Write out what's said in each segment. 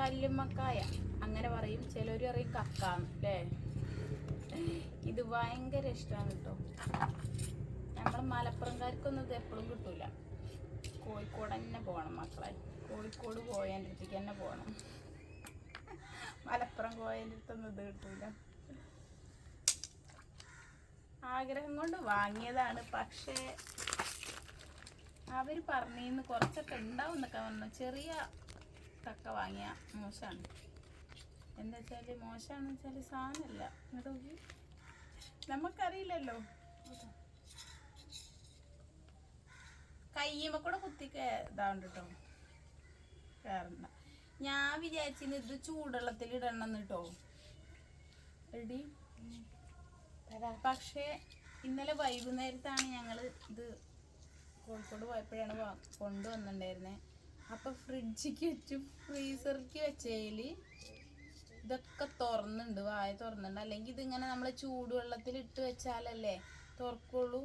കല്ലുമ്മക്കായ. അങ്ങനെ പറയും. ചിലർ പറയും കക്കാന്ന് അല്ലേ ഇത് ഭയങ്കര ഇഷ്ടമാണ് കേട്ടോ നമ്മൾ മലപ്പുറംകാർക്കൊന്നും ഇത് എപ്പോഴും കിട്ടൂല. കോഴിക്കോട് തന്നെ പോകണം മക്കളെ. കോഴിക്കോട് പോയതിന്റെ അടുത്തേക്ക് തന്നെ പോകണം മലപ്പുറം പോയതിന്റെ അടുത്തൊന്നും ഇത് കിട്ടൂല. ആഗ്രഹം കൊണ്ട് വാങ്ങിയതാണ്. പക്ഷേ അവർ പറഞ്ഞിന്ന് കുറച്ചൊക്കെ ഉണ്ടാവും എന്നൊക്കെ പറഞ്ഞു. ചെറിയ കക്ക വാങ്ങിയ മോശമാണ്. എന്താ വെച്ചാൽ മോശമാണെന്ന് വെച്ചാൽ സാധനമല്ല. നോക്കി. നമുക്കറിയില്ലല്ലോ. കയ്യുമ്പോ കൂടെ ഇതാവുണ്ട് കേട്ടോ കയറണ്ട ഞാൻ വിചാരിച്ചിന് ഇത് ചൂടുവെള്ളത്തിൽ ഇടണം കേട്ടോ എടി. പക്ഷേ ഇന്നലെ വൈകുന്നേരത്താണ് ഞങ്ങൾ ഇത് കോഴിക്കോട് പോയപ്പോഴാണ് വാ- കൊണ്ടുവന്നിട്ടുണ്ടായിരുന്നത് അപ്പം ഫ്രിഡ്ജിക്ക് വെച്ച് ഫ്രീസറിക്ക് വെച്ചതിൽ ഇതൊക്കെ തുറന്നുണ്ട് വായ തുറന്നുണ്ട് അല്ലെങ്കിൽ ഇതിങ്ങനെ നമ്മൾ ചൂടുവെള്ളത്തിൽ ഇട്ട് വെച്ചാലല്ലേ തുറക്കുള്ളൂ.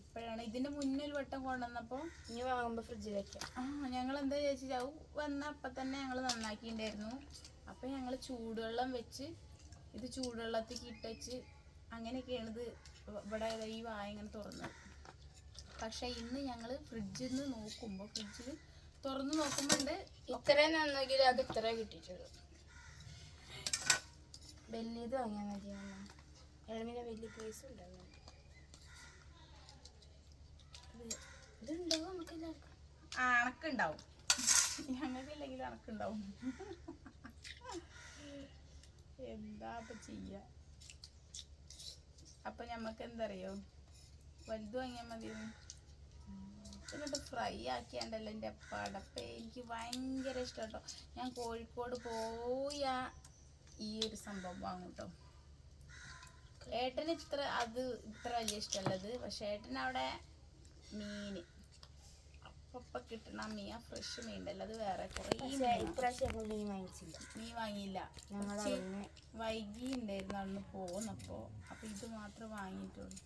ഇപ്പോഴാണ് ഇതിന്റെ മുന്നിൽ വട്ടം കൊണ്ടുവന്നപ്പോൾ ഇനി വാങ്ങുമ്പോൾ ഫ്രിഡ്ജിൽ വെക്കാം. ആ ഞങ്ങൾ എന്താ ചോദിച്ചാൽ വന്ന അപ്പം തന്നെ ഞങ്ങൾ നന്നാക്കിയിട്ടുണ്ടായിരുന്നു. അപ്പം ഞങ്ങൾ ചൂടുവെള്ളം വെച്ച് ഇത് ചൂടുവെള്ളത്തിൽ ഇട്ടച്ച് അങ്ങനെയൊക്കെയാണ് ഇത് ഇവിടെ ഈ വായ ഇങ്ങനെ തുറന്നത്. പക്ഷെ ഇന്ന് ഞങ്ങൾ ഫ്രിഡ്ജിൽ നിന്ന് നോക്കുമ്പോൾ ഫ്രിഡ്ജിൽ തുറന്ന് നോക്കുമ്പോൾ ഉണ്ട് ഇത്ര നന്നാക്കി അത് ഇത്ര കിട്ടിയിട്ടുള്ളൂ. വലിയത് വാങ്ങിയാൽ മതി എളമിന് വലിയ പൈസ ഉണ്ടാവും ഇതുണ്ടാവും നമുക്ക് എല്ലാവർക്കും അണക്കുണ്ടാവും. ഞങ്ങൾക്കില്ലെങ്കിൽ അണക്കുണ്ടാവും. എന്താ ഇപ്പൊ ചെയ്യ? അപ്പൊ ഞമ്മക്ക് എന്തറിയോ? വലുത് വാങ്ങിയാൽ മതി. എന്നിട്ട് ഫ്രൈ ആക്കിയാണ്ടല്ലോ എന്റെ പടപ്പേ എനിക്ക് ഭയങ്കര ഇഷ്ടം കേട്ടോ ഞാൻ കോഴിക്കോട് പോയ ഈ ഒരു സംഭവം വാങ്ങും കേട്ടോ ഏട്ടന് ഇത്ര അത് ഇത്ര വലിയ ഇഷ്ടമുള്ളത് പക്ഷെ ഏട്ടൻ അവിടെ മീന്. അപ്പൊ കിട്ടണ മീൻ ആ ഫ്രഷ് മീൻ ഉണ്ടല്ലോ അത് വേറെ കുറേ മീൻ വാങ്ങിച്ചില്ല. മീൻ വാങ്ങിയില്ല. വൈകി ഉണ്ടായിരുന്നു അന്ന് പോകുന്നപ്പോ അപ്പൊ ഇത് മാത്രം വാങ്ങിയിട്ടുള്ളൂ.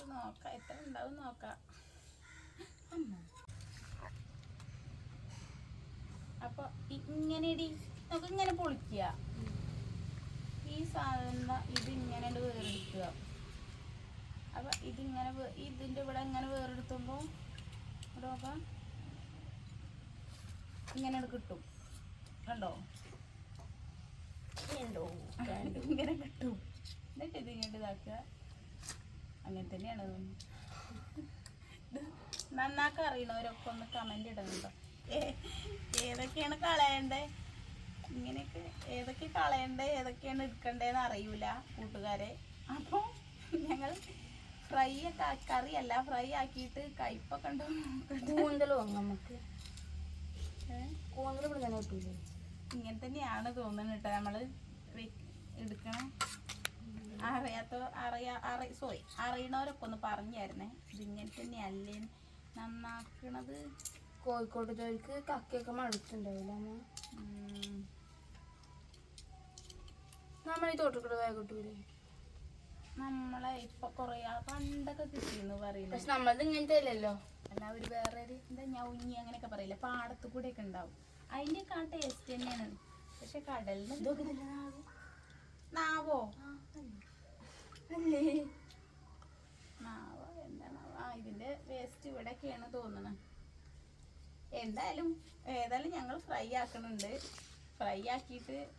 നമുക്ക് നോക്കാം. എത്ര ഉണ്ടാവും നോക്കാം. അപ്പൊ ഇങ്ങനെ ഇടി നമുക്ക് ഇങ്ങനെ പൊളിക്കുക. ഈ സാധനം ഇത് ഇങ്ങനെ വേറെടുക്കുക. അപ്പൊ ഇതിങ്ങനെ ഇതിന്റെ ഇവിടെ ഇങ്ങനെ വേറെടുത്തുമ്പോ ഇവിടെ നോക്കാം. ഇങ്ങനെ കിട്ടും. കണ്ടോ? ഉണ്ടോ? ഇങ്ങനെ കിട്ടും. എന്നിട്ട് ഇത് ഇങ്ങോട്ട് ഇതാക്കുക. അങ്ങനെ തന്നെയാണ് നന്നാക്ക അറിയണവരൊക്കെ ഒന്ന് കമന്റ് ഇടുന്നുണ്ടോ ഏതൊക്കെയാണ് കളയണ്ടേ? ഇങ്ങനെയൊക്കെ ഏതൊക്കെ കളയണ്ടേ? ഏതൊക്കെയാണ് എടുക്കണ്ടേന്ന് അറിയൂല കൂട്ടുകാരെ. അപ്പോൾ ഞങ്ങൾ ഫ്രൈ ഒക്കെ കറി കറിയല്ല ഫ്രൈ ആക്കിയിട്ട് കയ്പൊക്കെ ഉണ്ടോ നോക്കട്ടെ. കൂന്തൽ വാങ്ങാം നമുക്ക്. കൂന്തൽ ഇവിടെ തന്നെ കിട്ടൂലേ? ഇങ്ങനെ തന്നെയാണ് തോന്നുന്നത് കേട്ടോ നമ്മൾ എടുക്കണം. അറിയാത്ത അറിയാ അറി സോറി അറിയണവരൊക്കെ ഒന്ന് പറഞ്ഞായിരുന്നേ ഇതിങ്ങനെ തന്നെയല്ലേ നന്നാക്കണത്. കോഴിക്കോട്ടത്തേക്ക് കക്കയൊക്കെ മടുത്തുണ്ടാവില്ല നമ്മൾ ഈ തോട്ടക്കൂടെ വേഗം കിട്ടൂലേ? നമ്മളെ ഇപ്പൊ കൊറേ പണ്ടൊക്കെ കിട്ടിയെന്ന് പറയുന്നത്. പക്ഷെ നമ്മളത് ഇങ്ങനത്തെ അല്ലല്ലോ. അല്ല ഒരു വേറെ എന്താ എന്താ ഞൗഞ്ഞി അങ്ങനെയൊക്കെ പറയില്ല? പാടത്ത് കൂടെ ഒക്കെ ഉണ്ടാവും. അതിന്റെ ആ ടേസ്റ്റ് തന്നെയാണ്. പക്ഷെ കടലിന് നാവ്. അല്ലേ. നാവോ എന്താണ് ആ ഇതിന്റെ വേസ്റ്റ് ഇവിടെയൊക്കെയാണ് തോന്നുന്നത് എന്തായാലും ഏതായാലും ഞങ്ങൾ ഫ്രൈ ആക്കണുണ്ട്. ഫ്രൈ ആക്കിയിട്ട്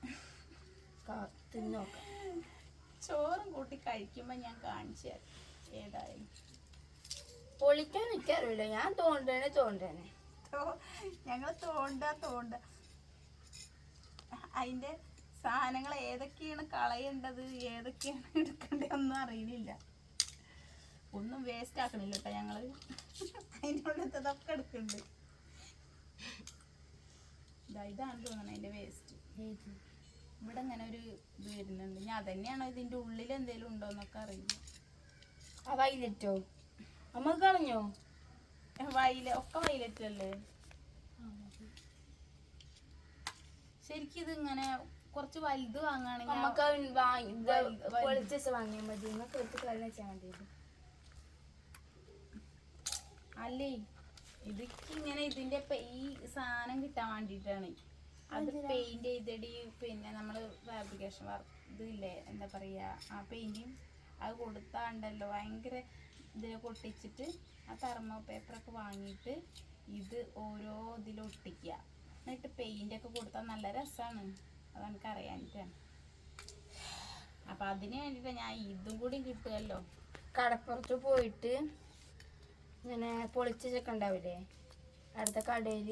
കാ- തിന്നോക്കാം ചോറും കൂട്ടി കഴിക്കുമ്പോൾ ഞാൻ കാണിച്ചു തരാം. ഏതായാലും. പൊളിക്കാൻ നിൽക്കാറില്ല ഞാൻ തോണ്ടേനെ തോണ്ടേനെ. ഞങ്ങൾ തോണ്ട തോണ്ട. അതിന്റെ സാധനങ്ങൾ ഏതൊക്കെയാണ് കളയേണ്ടത് ഏതൊക്കെയാണ് എടുക്കേണ്ടത് ഒന്നും അറിയില്ല ഒന്നും വേസ്റ്റ് ആക്കണില്ല കേട്ടോ ഞങ്ങൾ. അതിന്റെ ഉള്ളത്തതൊക്കെ എടുക്കുന്നുണ്ട് ഇതാ ഇതാണ് തോന്നണത് അതിന്റെ വേസ്റ്റ് ഇവിടെ ഇങ്ങനെ ഒരു ഇത് വരുന്നുണ്ട്. ഞാൻ തന്നെയാണോ ഇതിന്റെ ഉള്ളിൽ എന്തെങ്കിലും ഉണ്ടോ എന്നൊക്കെ അറിയില്ല. ആ വൈലറ്റോ അമ്മ കളഞ്ഞോ? വൈല ഒക്കെ വൈലറ്റല്ലേ ശരിക്കും ഇത് ഇങ്ങനെ കുറച്ച് വലുത് വാങ്ങുകയാണെങ്കിൽ നമുക്ക് വാങ്ങിയാൽ മതി. നിങ്ങൾക്ക് എടുത്ത് കറി വെച്ചാൽ മതി. അല്ലേ? ഇതൊക്കെ ഇങ്ങനെ ഇതിന്റെ ഈ സാധനം കിട്ടാൻ വേണ്ടിയിട്ടാണ് അത് പെയിന്റ് ചെയ്തടി പിന്നെ നമ്മൾ ഫാബ്രിക്കേഷൻ വർക്ക് ഇതില്ലേ എന്താ പറയാ ആ പെയിന്റിങ് അത് കൊടുത്താണ്ടല്ലോ. ഭയങ്കര ഇതിനെ പൊട്ടിച്ചിട്ട് ആ തെർമോ പേപ്പറൊക്കെ വാങ്ങിയിട്ട് ഇത് ഓരോ ഇതിലൊട്ടിക്കുക എന്നിട്ട് പെയിന്റ് ഒക്കെ കൊടുത്താൽ നല്ല രസമാണ് അത് എനിക്ക് അറിയാനിട്ടാണ് അപ്പൊ അതിന് വേണ്ടിയിട്ട് ഞാൻ ഇതും കൂടി കിട്ടുമല്ലോ കടപ്പുറത്ത് പോയിട്ട് ഇങ്ങനെ പൊളിച്ച ചെക്ക ഉണ്ടാവില്ലേ? അടുത്ത കടയിൽ.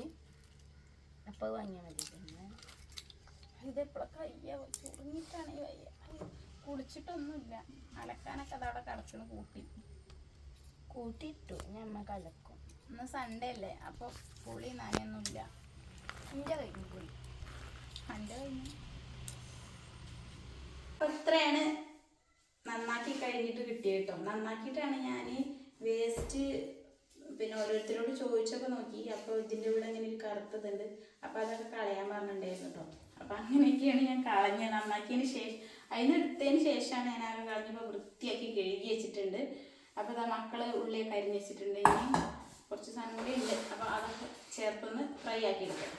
അപ്പോൾ വാങ്ങിയാൽ മതി. പിന്നെ ഇതെപ്പോഴൊക്കെ വയ്യ വയ്യ. കുളിച്ചിട്ടൊന്നുമില്ല. അലക്കാനൊക്കെ അതവിടെ കിടക്കണ കൂട്ടി. കൂട്ടിയിട്ടു. ഞമ്മ കലക്കും. ഇന്ന് സൺഡേ അല്ലേ? അപ്പോൾ പുളി നനയൊന്നുമില്ല. എന്റെ കഴിഞ്ഞു അപ്പോൾ ഇത്രയാണ് നന്നാക്കി കഴിഞ്ഞിട്ട് കിട്ടിയ കേട്ടോ. നന്നാക്കിയിട്ടാണ് ഞാൻ വേസ്റ്റ് പിന്നെ ഓരോരുത്തരോട് ചോദിച്ചൊക്കെ നോക്കി. അപ്പോൾ ഇതിന്റെ കൂടെ അങ്ങനെ ഒരു കറുത്തതുണ്ട്. അപ്പോൾ അതൊക്കെ കളയാൻ പറഞ്ഞിട്ടുണ്ടായിരുന്നു കേട്ടോ. അപ്പോൾ അങ്ങനെയൊക്കെയാണ് ഞാൻ കളഞ്ഞത്. നന്നാക്കിയതിന് ശേഷം അതിന് എടുത്തതിന് ശേഷമാണ് ഞാൻ ആകെ കളഞ്ഞപ്പോൾ വൃത്തിയാക്കി കഴുകി വെച്ചിട്ടുണ്ട്. അപ്പോൾ ഇതാ മക്കൾ ഉള്ളിലേക്ക് അരിഞ്ഞ് വെച്ചിട്ടുണ്ട്. ഇനി കുറച്ച് സാധനം കൂടി ഉണ്ട്. അപ്പോൾ അതൊക്കെ ചേർത്തൊന്ന് ഫ്രൈ ആക്കി എടുക്കാം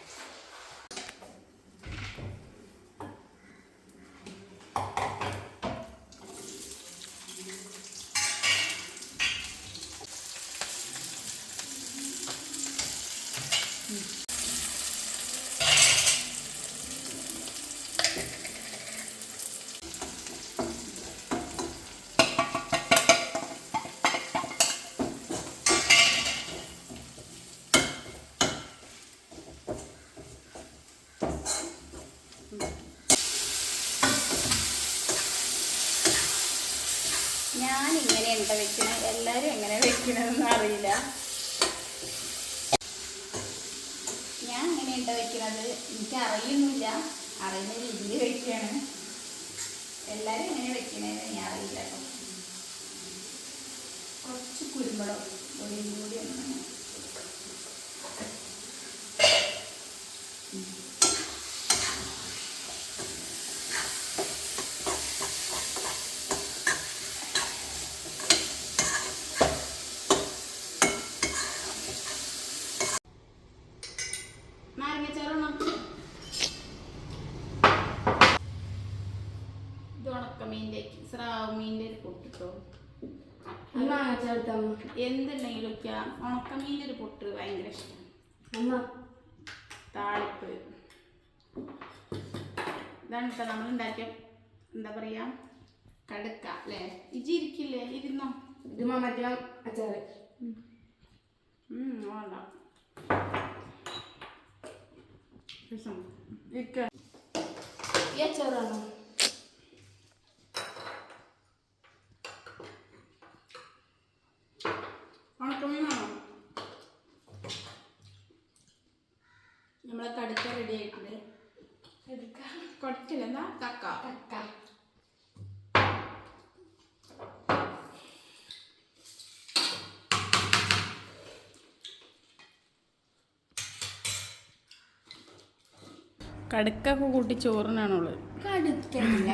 ഞാൻ ഇങ്ങനെ ഉണ്ട വെക്കണത് എല്ലാവരും എങ്ങനെ വെക്കണതെന്ന് അറിയില്ല. ഞാൻ എങ്ങനെ ഉണ്ട വെക്കണത്? എനിക്ക് അറിയുന്നില്ല അറിയുന്ന രീതിയിൽ വെക്കുകയാണ് എല്ലാവരും എങ്ങനെ വെക്കണതെന്ന് ഞാൻ അറിയില്ല കുറച്ച് കുരുമുളക് ഒരു കൂടി ഒന്ന് ഉണക്കമീന്റെ സ്രാവ് മീന്റെ ഒരു പൊട്ടിട്ടോ അമ്മ ചേർത്തമ്മ എന്തുണ്ടെങ്കിലും ഒക്കെ ഉണക്കമീന്റെ ഒരു പൊട്ട് ഭയങ്കര ഇഷ്ടമാണ് അമ്മ. താളിപ്പ്. ഇതാണ് കേട്ടോ നമ്മൾ ഉണ്ടാക്കിയ എന്താ പറയാ കടുക്ക അല്ലേ? ഇജി ഇരിക്കില്ലേ? ഇരുന്നോ? ഇത് മറ്റേ അച്ചാറ്. വേണ്ട. ഇരിക്ക. ഈ അച്ചാറാണോ ഉണക്കമീനാണോ നമ്മളെ കടുക്ക റെഡി ആയിട്ടുണ്ട് എടുക്കാം കൊടക്കില്ല എന്താ കക്ക കക്ക കടുക്കൊക്കെ കൂട്ടി ചോറിനാണുള്ളത് കടുക്കില്ല